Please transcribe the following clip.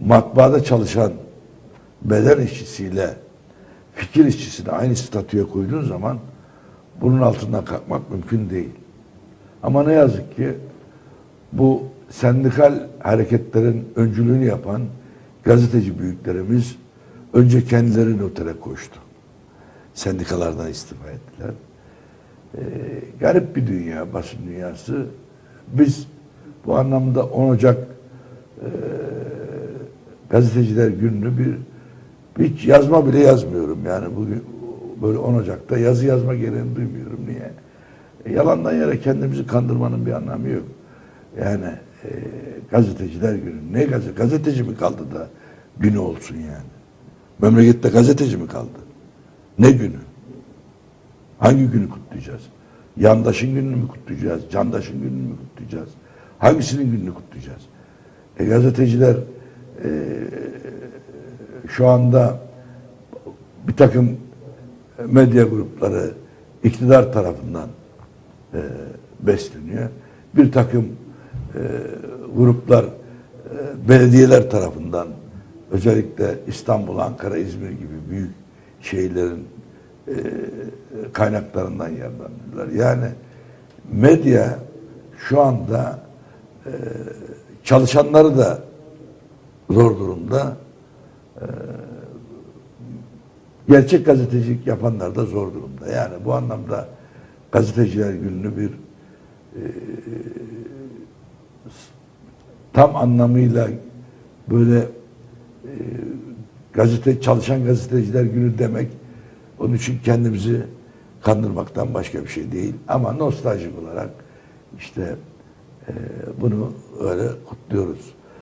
matbaada çalışan beden işçisiyle fikir işçisini aynı statüye koyduğun zaman bunun altından kalkmak mümkün değil. Ama ne yazık ki bu sendikal hareketlerin öncülüğünü yapan gazeteci büyüklerimiz önce kendileri notere koştu. Sendikalardan istifa ettiler. Ee, garip bir dünya, basın dünyası. Biz bu anlamda 10 Ocak e, gazeteciler gününü bir hiç yazma bile yazmıyorum yani bugün böyle 10 Ocak'ta yazı yazma gereğini duymuyorum niye? E, yalandan yere kendimizi kandırmanın bir anlamı yok. Yani e, gazeteciler günü ne gazete gazeteci mi kaldı da günü olsun yani? Memlekette gazeteci mi kaldı? Ne günü? Hangi günü kutlayacağız? Yandaşın gününü mü kutlayacağız? Candaşın gününü mü kutlayacağız? Hangisinin gününü kutlayacağız? E, gazeteciler e, şu anda bir takım medya grupları iktidar tarafından e, besleniyor. Bir takım e, gruplar e, belediyeler tarafından özellikle İstanbul, Ankara, İzmir gibi büyük şehirlerin e, kaynaklarından yararlanıyorlar. Yani medya şu anda e, çalışanları da zor durumda. E, gerçek gazetecilik yapanlar da zor durumda. Yani bu anlamda gazeteciler gününü bir e, tam anlamıyla böyle e, gazete çalışan gazeteciler günü demek onun için kendimizi kandırmaktan başka bir şey değil. Ama nostaljik olarak işte e, bunu öyle kutluyoruz.